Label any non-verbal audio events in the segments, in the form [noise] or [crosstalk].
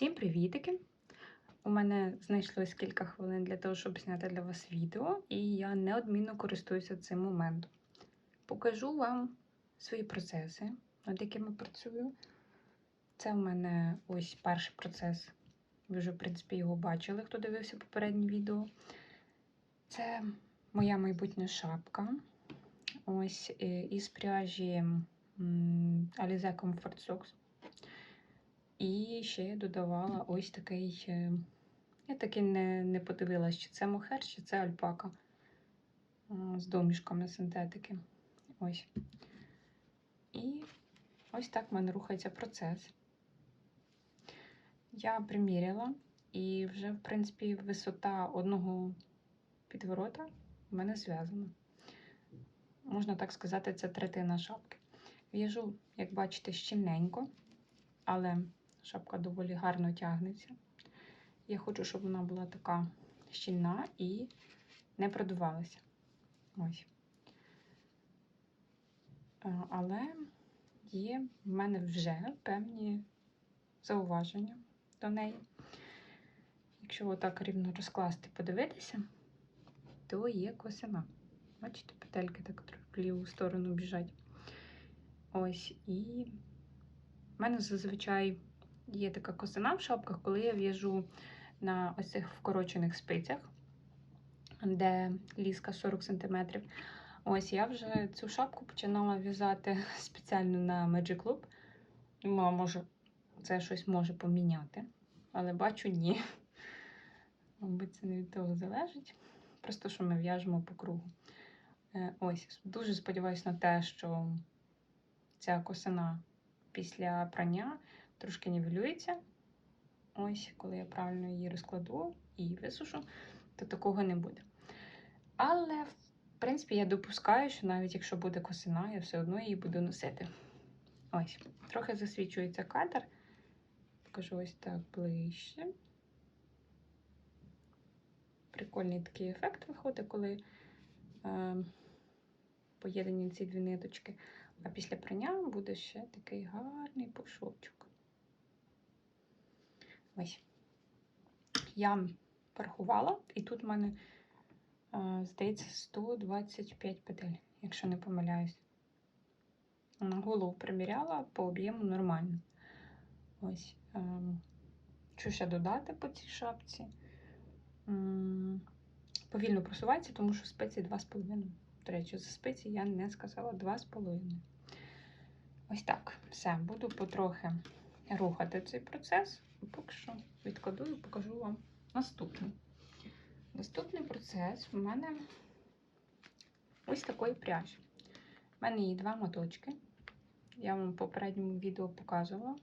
Всім привітики! У мене знайшлось кілька хвилин для того, щоб зняти для вас відео, і я неодмінно користуюся цим моментом. Покажу вам свої процеси, над якими працюю. Це в мене ось перший процес. Ви вже, в принципі, його бачили, хто дивився попереднє відео. Це моя майбутня шапка. Ось е, із пряжі Alize Comfort Socks. І ще додавала ось такий. е, Я таки не, не подивилась, чи це мохер, чи це альпака з домішками синтетики. Ось. І ось так в мене рухається процес. Я приміряла, і вже, в принципі, висота одного підворота в мене зв'язана. Можна так сказати, це третина шапки. В'яжу, як бачите, щільненько, але шапка доволі гарно тягнеться. Я хочу, щоб вона була така щільна і не продувалася. Ось. Е, Але є в мене вже певні зауваження до неї. Якщо отак рівно розкласти, подивитися, то є косина. Бачите, петельки так в ліву сторону біжать. Ось, і в мене зазвичай є така косина в шапках, коли я в'яжу на ось цих вкорочених спицях, де ліска 40 см. Ось я вже цю шапку починала в'язати [laughs] спеціально на Magic Loop. Думала, може, це щось може поміняти. Але бачу, ні. Мабуть, це не від того залежить. Просто що ми в'яжемо по кругу. Е, Ось, дуже сподіваюся на те, що ця косина після прання трошки нівелюється. Ось, коли я правильно її розкладу і висушу, то такого не буде. Але, в принципі, я допускаю, що навіть якщо буде косина, я все одно її буду носити. Ось, трохи засвічується кадр. Покажу ось так ближче. Прикольний такий ефект виходить, коли е, поєднані ці дві ниточки. А після прання буде ще такий гарний пушочок. Ось. Я порахувала, і тут в мене, е, здається, 125 петель, якщо не помиляюсь. На голову приміряла по об'єму нормально. Ось. Ем, що ще додати по цій шапці? Повільно просувається, тому що спеції 2,5. До речі, за спеції я не сказала 2,5. Ось так. Все, буду потрохи рухати цей процес. Поки що відкладу і покажу вам наступний. Наступний процес в мене ось такої пряжі. У мене є два моточки. Я вам в попередньому відео показувала.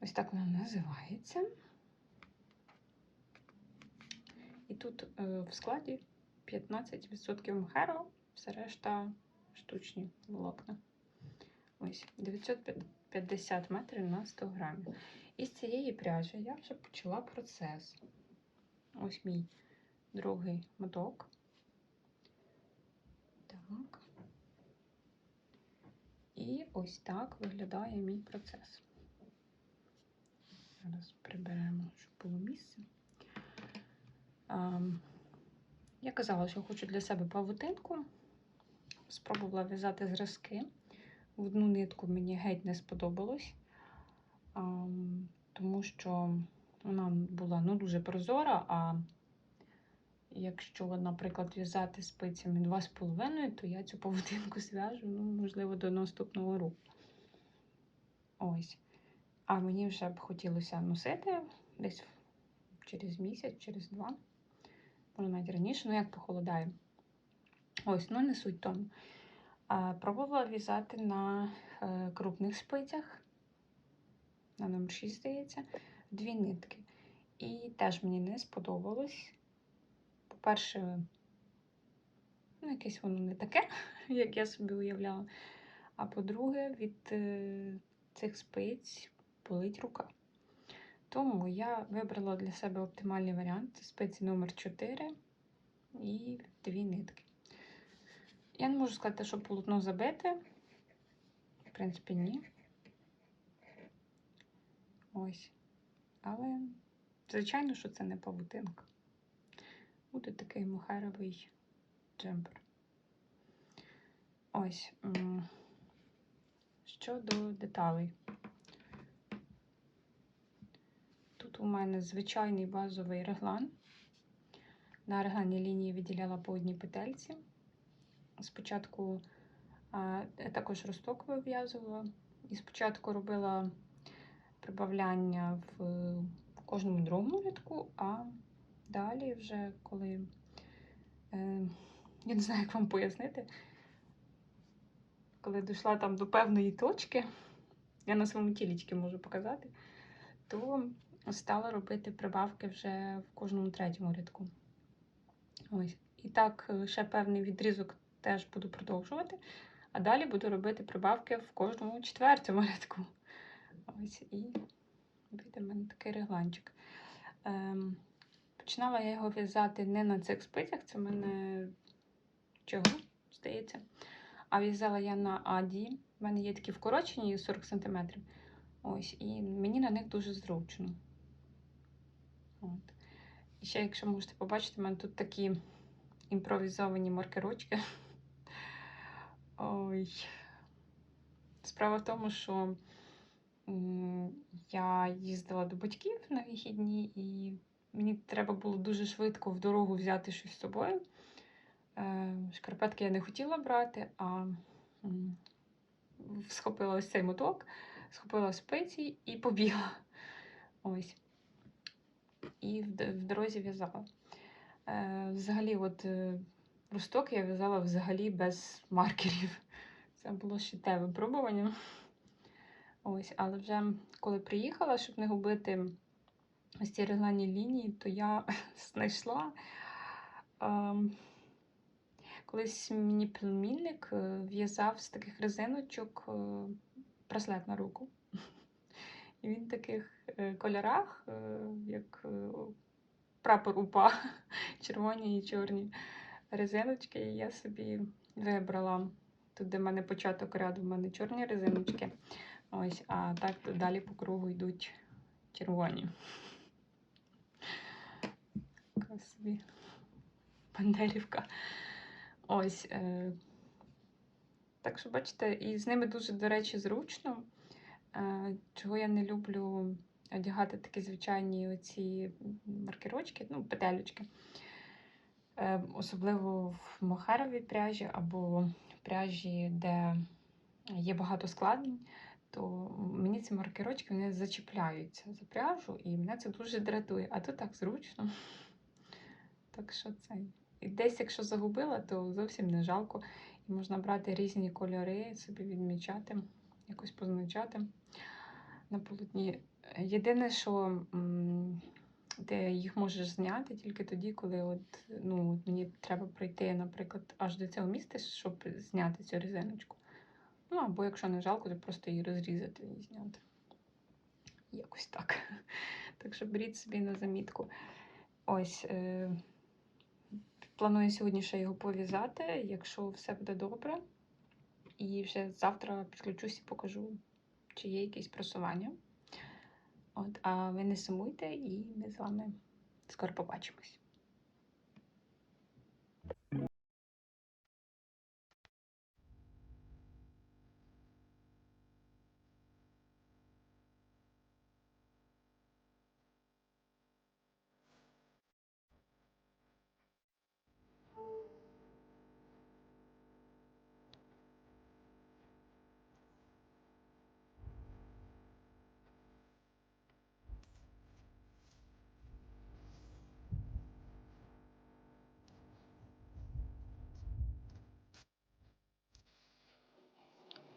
Ось так вона називається. І тут е, в складі 15% мхеру, все решта штучні волокна. Ось 950 метрів на 100 грамів. Із цієї пряжі я вже почала процес. Ось мій другий моток. Так. І ось так виглядає мій процес. Зараз приберемо, щоб було місце. Ем, Я казала, що хочу для себе павутинку. Спробувала в'язати зразки. В одну нитку мені геть не сподобалось, тому що вона була ну, дуже прозора, а якщо, наприклад, в'язати спицями 2,5, то я цю павутинку зв'яжу, ну, можливо, до наступного року. Ось. А мені вже б хотілося носити десь через місяць, через два. Може навіть раніше, ну як похолодає. Ось, ну не суть тому. Пробувала в'язати на е, крупних спицях, на номер 6, здається, дві нитки. І теж мені не сподобалось. По-перше, ну, якесь воно не таке, [laughs] як я собі уявляла. А по-друге, від е, цих спиць болить рука. Тому я вибрала для себе оптимальний варіант спиці номер 4 і дві нитки. Я не можу сказати, що полотно забите. В принципі, ні. Ось. Але, звичайно, що це не павутинка. Буде такий мухеровий джемпер. Ось. Щодо деталей. Тут у мене звичайний базовий реглан. На регланній лінії виділяла по одній петельці. Спочатку а, я також росток вив'язувала. І спочатку робила прибавляння в, в кожному другому рядку, а далі вже коли. Е, я не знаю, як вам пояснити. Коли дійшла там до певної точки, я на своєму тілічки можу показати, то стала робити прибавки вже в кожному третьому рядку. Ось. І так, е, ще певний відрізок теж буду продовжувати, а далі буду робити прибавки в кожному четвертому рядку. Ось і вийде в мене такий регланчик. Ем, починала я його в'язати не на цих спицях, це в мене чого, здається. А в'язала я на Аді. У мене є такі вкорочені 40 см. Ось, і мені на них дуже зручно. От. І ще, якщо можете побачити, у мене тут такі імпровізовані маркерочки. [laughs] Ой. Справа в тому, що я їздила до батьків на вихідні, і мені треба було дуже швидко в дорогу взяти щось з собою. Е, Шкарпетки я не хотіла брати, а схопила ось цей моток, схопила спиці і побігла. Ось. І в, дорозі в'язала. Е, Взагалі, от е, росток я в'язала взагалі без маркерів. Це було ще те випробування. Ось, але вже коли приїхала, щоб не губити ось ці регланні лінії, то я [laughs] знайшла. ем, Колись мені племінник е, в'язав з таких резиночок е, браслет на руку. [laughs] І він в таких е, кольорах, як прапор УПА, [laughs] червоні і чорні резиночки. І я собі вибрала тут, де в мене початок ряду, в мене чорні резиночки. Ось, а так далі по кругу йдуть червоні. Така собі бандерівка. Ось. Е... Так що, бачите, і з ними дуже, до речі, зручно. Е... Чого я не люблю одягати такі звичайні оці маркерочки, ну, петелечки. Е... Особливо в мохеровій пряжі або пряжі, де є багато складень, то мені ці маркерочки вони зачіпляються за пряжу, і мене це дуже дратує. А тут так зручно. Так що це. І десь, якщо загубила, то зовсім не жалко. І можна брати різні кольори, собі відмічати, якось позначати на полотні. Єдине, що ти їх можеш зняти тільки тоді, коли от, ну, мені треба пройти, наприклад, аж до цього місця, щоб зняти цю резиночку. Ну, або якщо не жалко, то просто її розрізати і зняти. Якось так. [laughs] Так що беріть собі на замітку. Ось. Е- Планую сьогодні ще його пов'язати, якщо все буде добре. І вже завтра підключусь і покажу, чи є якісь просування. От, а ви не сумуйте, і ми з вами скоро побачимось.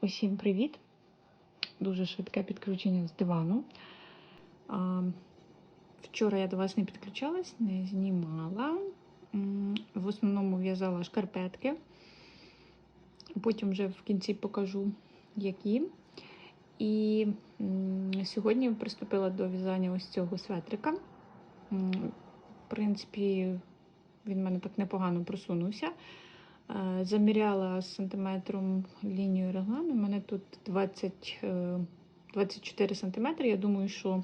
Усім привіт! Дуже швидке підключення з дивану. Вчора я до вас не підключалась, не знімала. В основному в'язала шкарпетки. Потім вже в кінці покажу, які. І сьогодні приступила до в'язання ось цього светрика. В принципі, він в мене так непогано просунувся. Е, Заміряла сантиметром лінію реглану. У мене тут 20, е, 24 сантиметри. Я думаю, що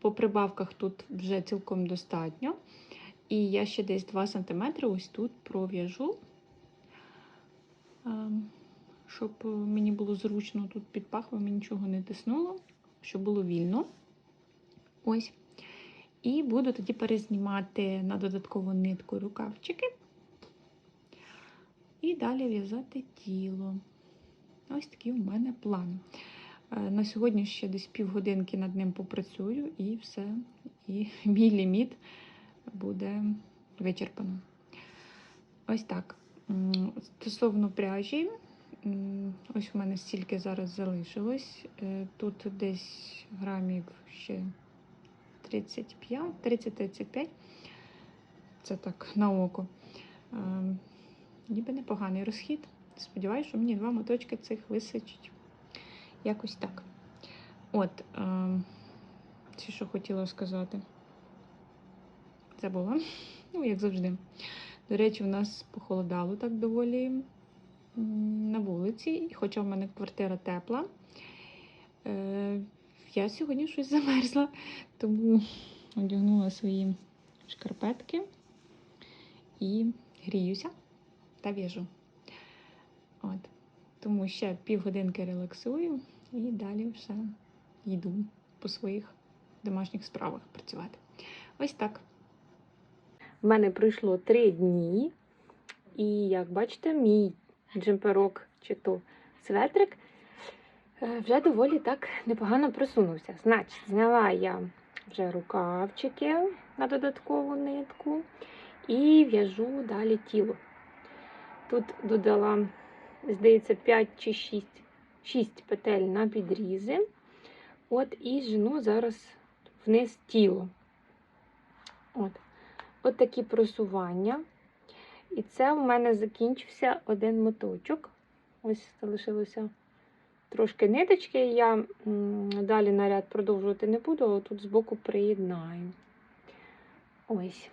по прибавках тут вже цілком достатньо. І я ще десь 2 см ось тут пров'яжу, ем, щоб мені було зручно тут під пахвами нічого не тиснуло, щоб було вільно. Ось. І буду тоді перезнімати на додаткову нитку рукавчики. І далі в'язати тіло. Ось такий у мене план. Е, На сьогодні ще десь півгодинки над ним попрацюю і все. І [laughs] мій ліміт буде вичерпано. Ось так. Стосовно пряжі, ось у мене стільки зараз залишилось. Е, Тут десь грамів ще 35, 30-35. Це так на око. Ніби непоганий розхід. Сподіваюся, що мені два моточки цих висичить. Якось так. От, е, що хотіла сказати. Забула. [laughs] Ну, як завжди. До речі, у нас похолодало так доволі на вулиці, хоча в мене квартира тепла. Е, я сьогодні щось замерзла, тому одягнула свої шкарпетки і гріюся та в'яжу. От. Тому ще півгодинки релаксую і далі вже йду по своїх домашніх справах працювати. Ось так. В мене пройшло три дні, і як бачите, мій джемперок чи то светрик е, вже доволі так непогано просунувся. Значить, зняла я вже рукавчики на додаткову нитку і в'яжу далі тіло. Тут додала, здається, 5 чи 6, 6 петель на підрізи. От і жену зараз вниз тіло. От. От такі просування. І це в мене закінчився один моточок. Ось залишилося трошки ниточки. Я далі наряд продовжувати не буду, а тут збоку приєднаю. Ось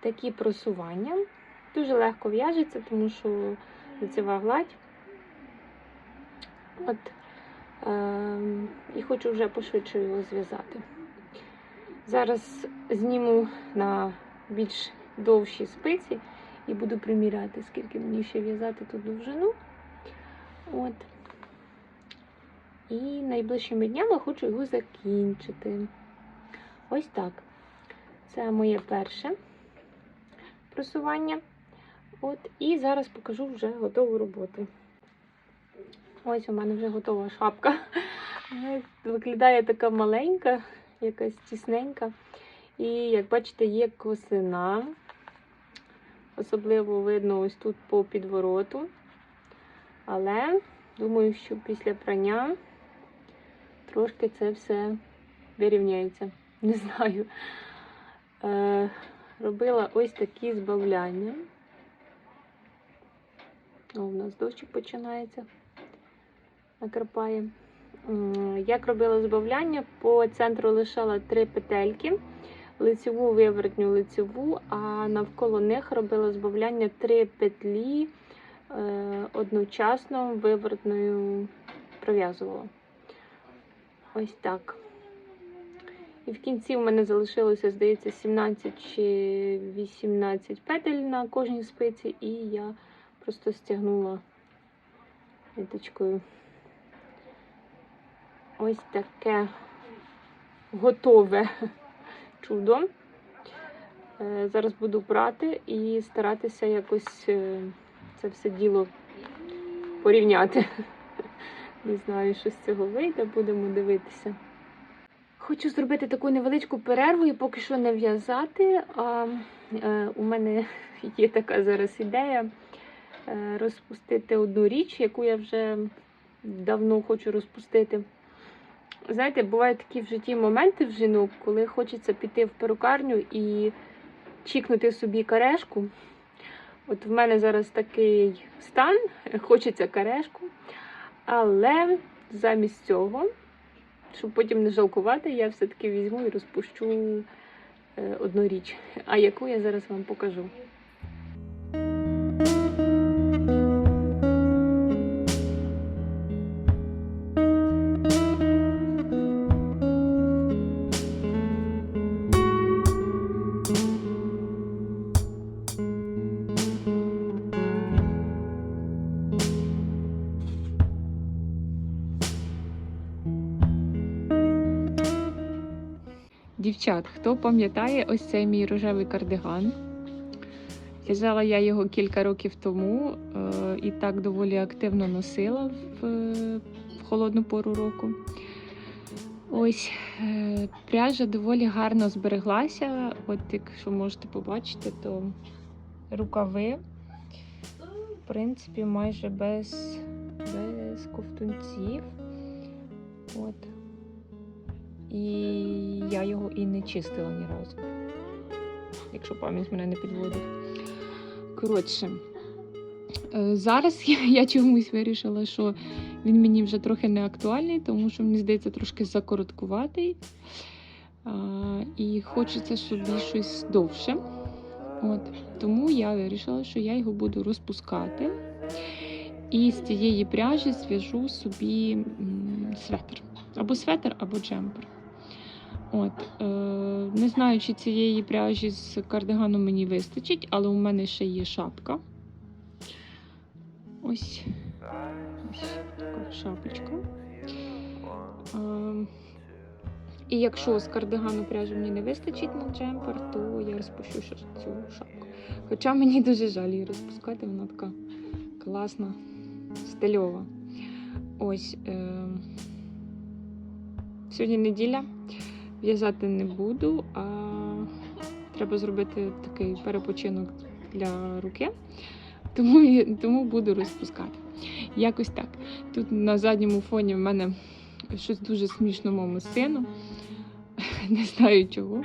такі просування. Дуже легко в'яжеться, тому що лицева гладь. От, е, і хочу вже пошвидше його зв'язати. Зараз зніму на більш довші спиці і буду приміряти, скільки мені ще в'язати ту довжину. От. І найближчими днями хочу його закінчити. Ось так. Це моє перше просування. От, і зараз покажу вже готову роботу. Ось у мене вже готова шапка. Виглядає така маленька, якась тісненька. І, як бачите, є косина. Особливо видно ось тут по підвороту. Але думаю, що після прання трошки це все вирівняється. Не знаю. Е, робила ось такі збавляння. О, у нас дощик починається. Накрапає. Як робила збавляння, по центру лишала три петельки, лицеву, виворотню, лицеву, а навколо них робила збавляння три петлі е, одночасно виворотною пров'язувала. Ось так. І в кінці в мене залишилося, здається, 17 чи 18 петель на кожній спиці, і я просто стягнула ниточкою. Ось таке готове чудо. Е, Зараз буду брати і старатися якось е, це все діло порівняти. Не знаю, що з цього вийде, будемо дивитися. Хочу зробити таку невеличку перерву і поки що не в'язати. А е, у мене є така зараз ідея розпустити одну річ, яку я вже давно хочу розпустити. Знаєте, бувають такі в житті моменти в жінок, коли хочеться піти в перукарню і чікнути собі карешку. От в мене зараз такий стан, хочеться карешку, але замість цього, щоб потім не жалкувати, я все-таки візьму і розпущу е, одну річ, а яку я зараз вам покажу. Дівчат, хто пам'ятає ось цей мій рожевий кардиган? В'язала я його кілька років тому е, і так доволі активно носила в, е, холодну пору року. Ось е, пряжа доволі гарно збереглася. От якщо можете побачити, то рукави, в принципі, майже без, без ковтунців. От. І я його і не чистила ні разу, якщо пам'ять мене не підводить. Коротше, е, зараз я, чомусь вирішила, що він мені вже трохи не актуальний, тому що мені здається трошки закороткуватий. І хочеться собі щось довше. От. Тому я вирішила, що я його буду розпускати. І з цієї пряжі зв'яжу собі светр. Або светр, або джемпер. От, е, не знаю, чи цієї пряжі з кардиганом мені вистачить, але у мене ще є шапка. Ось. Ось така шапочка. Е, і якщо з кардигану пряжі мені не вистачить на джемпер, то я розпущу цю шапку. Хоча мені дуже жаль її розпускати, вона така класна, стильова. Ось. Е, сьогодні неділя. В'язати не буду, а треба зробити такий перепочинок для руки, тому, тому буду розпускати. Якось так. Тут на задньому фоні в мене щось дуже смішно моєму сину. [laughs] Не знаю чого.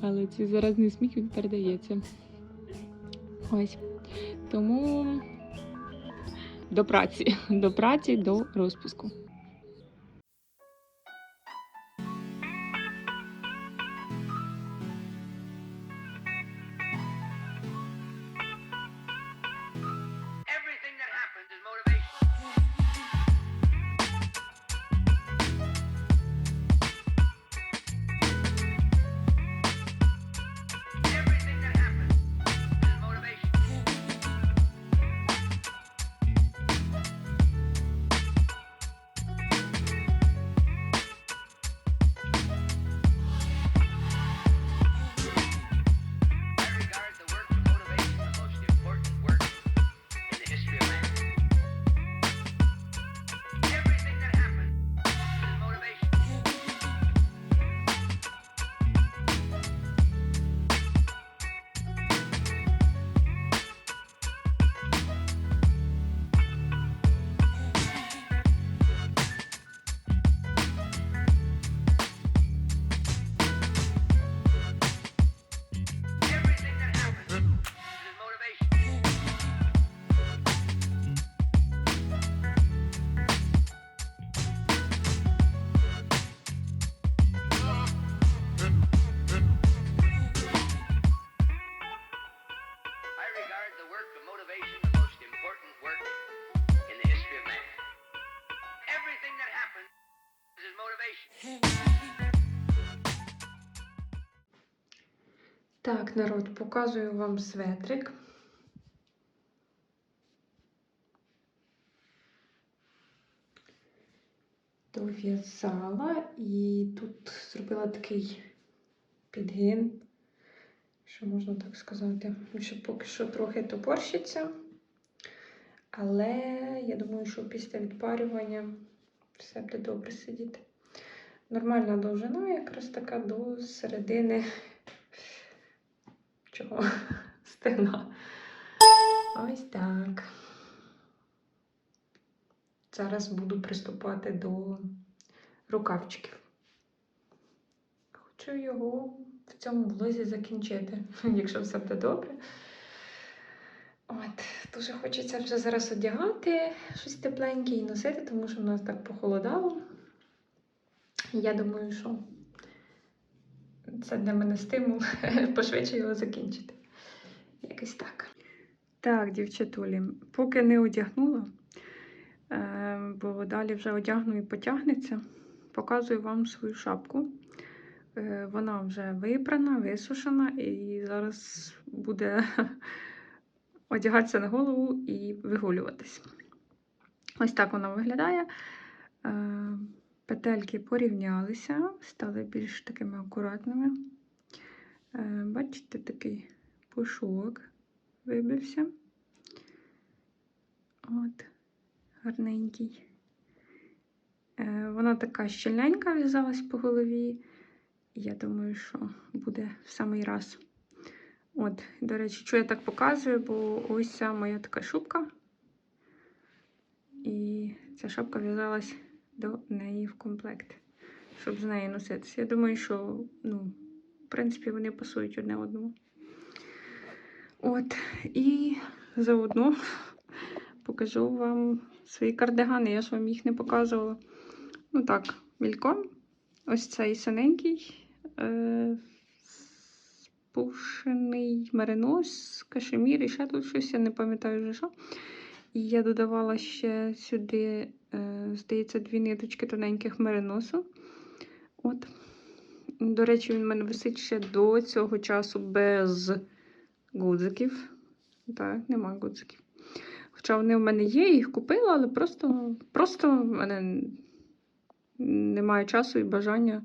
Але цей заразний сміх він передається. Ось. Тому до праці. До праці, до розпуску. Так, народ, показую вам светрик. Дов'язала і тут зробила такий підгин, що можна так сказати, що поки що трохи топорщиться. Але я думаю, що після відпарювання все буде добре сидіти. Нормальна довжина, якраз така до середини чого [laughs] стегна. Ось так. Зараз буду приступати до рукавчиків. Хочу його в цьому влозі закінчити, [laughs] якщо все буде добре. От, дуже хочеться вже зараз одягати щось тепленьке і носити, тому що в нас так похолодало. Я думаю, що це для мене стимул [laughs] пошвидше його закінчити. Якось так. Так, дівчатулі, поки не одягнула, е, бо далі вже одягну і потягнеться, показую вам свою шапку. Е, Вона вже випрана, висушена, і зараз буде [laughs] одягатися на голову і вигулюватись. Ось так вона виглядає. Петельки порівнялися, стали більш такими акуратними. Е, Бачите, такий пушок вибився. От, гарненький. Е, Вона така щільненька в'язалась по голові. Я думаю, що буде в самий раз. От, до речі, що я так показую, бо ось ця моя така шубка. І ця шапка в'язалась до неї в комплект, щоб з нею носитися. Я думаю, що, ну, в принципі, вони пасують одне одному. От, і заодно покажу вам свої кардигани. Я ж вам їх не показувала. Ну так, мільком. Ось цей синенький, е, спушений меринос, кашемір і ще тут щось, я не пам'ятаю вже що. І я додавала ще сюди, здається, дві ниточки тоненьких мериносу. От. До речі, він в мене висить ще до цього часу без гудзиків. Так, нема гудзиків. Хоча вони в мене є, їх купила, але просто, просто в мене немає часу і бажання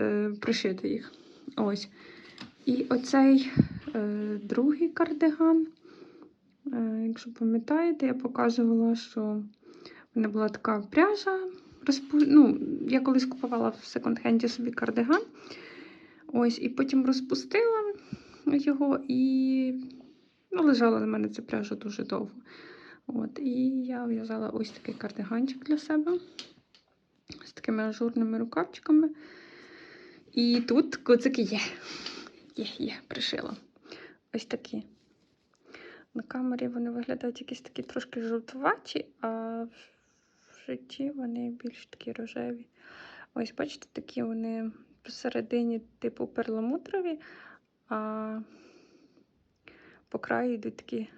е, пришити їх. Ось. І оцей е, другий кардиган. Е, Якщо пам'ятаєте, я показувала, що мене була така пряжа. Розпу... Ну, я колись купувала в секонд-хенді собі кардиган. Ось, і потім розпустила його, і ну, лежала на мене ця пряжа дуже довго. От, і я в'язала ось такий кардиганчик для себе з такими ажурними рукавчиками. І тут куцики є. Є, є, пришила. Ось такі. На камері вони виглядають якісь такі трошки жовтуваті, а житті вони більш такі рожеві. Ось, бачите, такі вони посередині, типу перламутрові, а по краю йдуть такі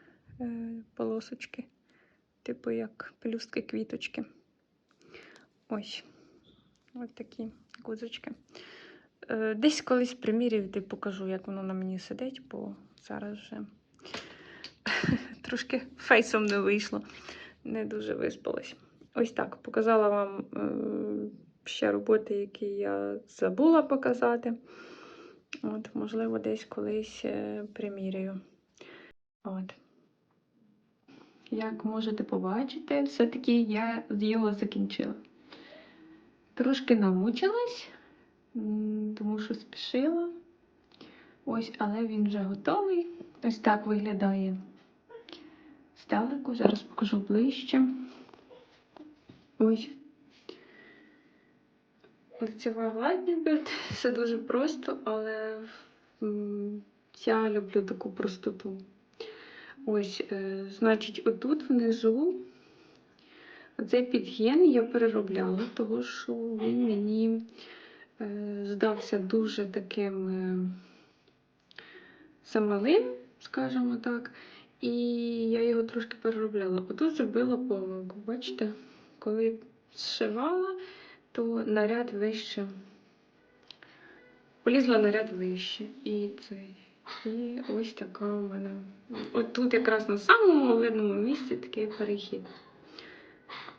е, полосочки, типу як пелюстки квіточки. Ось. Ось такі гузочки. Е, Десь колись примірів ти покажу, як воно на мені сидить, бо зараз вже [laughs] трошки фейсом не вийшло. Не дуже виспалась. Ось так. Показала вам е, ще роботи, які я забула показати. От, можливо, десь колись е, приміряю. От. Як можете побачити, все-таки я його закінчила. Трошки намучилась, тому що спішила. Ось, але він вже готовий. Ось так виглядає здалеку. Зараз покажу ближче. Ось. Лицева гладня. Все дуже просто, але я люблю таку простоту. Ось, е, значить, отут внизу цей підгін я переробляла, тому що він мені е, здався дуже таким е, замалим, скажімо так. І я його трошки переробляла. Отут зробила помилку. Бачите, коли зшивала, то наряд вище. Полізла наряд вище. І цей. І ось така у мене. От тут якраз на самому видному місці такий перехід.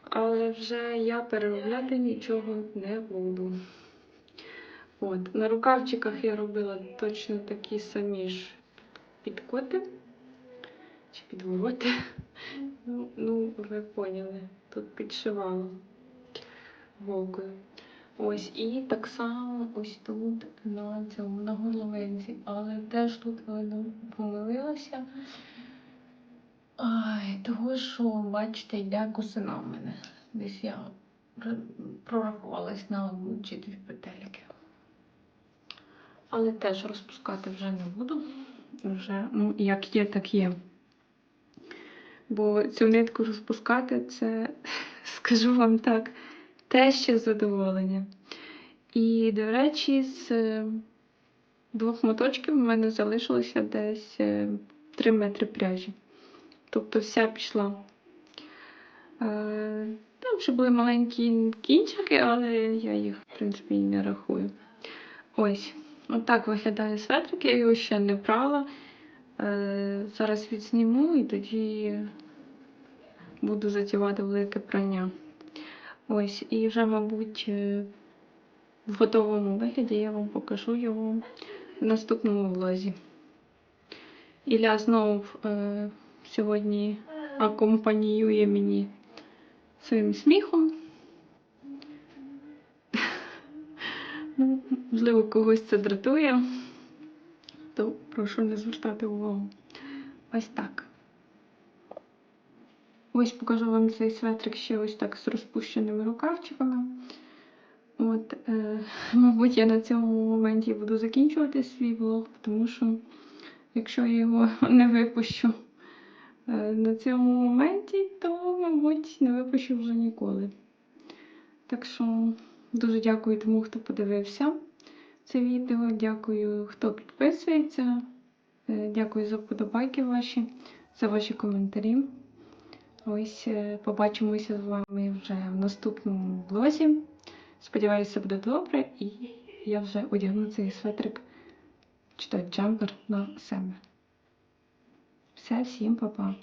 Але вже я переробляти нічого не буду. От. На рукавчиках я робила точно такі самі ж підкоти чи підвороти. Ну, ну, ви поняли, тут підшивала голкою. Ось, і так само ось тут на цьому на горловинці, але теж тут видно помилилася. Ай, того що, бачите, йде косина в мене. Десь я прорахувалась на одну чи дві петельки. Але теж розпускати вже не буду. Вже, ну, як є, так є. Бо цю нитку розпускати це, [laughs] скажу вам так, те ще задоволення. І, до речі, з е, двох моточків в мене залишилося десь 3 метри пряжі. Тобто вся пішла. Е, Там ще були маленькі кінчики, але я їх, в принципі, не рахую. Ось, отак виглядає светрик, я його ще не прала. Е, Зараз відсніму і тоді буду затівати велике прання. Ось, і вже, мабуть, е, в готовому вигляді я вам покажу його в наступному влозі. Ілля знову е, сьогодні акомпаніює мені своїм сміхом. [laughs] Ну, можливо, когось це дратує, то прошу не звертати увагу. Ось так. Ось покажу вам цей светрик ще ось так з розпущеними рукавчиками. От, е, [laughs] мабуть, я на цьому моменті буду закінчувати свій влог, тому що якщо я його [laughs] не випущу е, на цьому моменті, то, мабуть, не випущу вже ніколи. Так що дуже дякую тому, хто подивився це відео. Дякую, хто підписується. Е, Дякую за вподобайки ваші, за ваші коментарі. Ось е, побачимося з вами вже в наступному блозі. Сподіваюся, буде добре, і я вже одягну цей светрик чи то джемпер на себе. Все, всім па-па.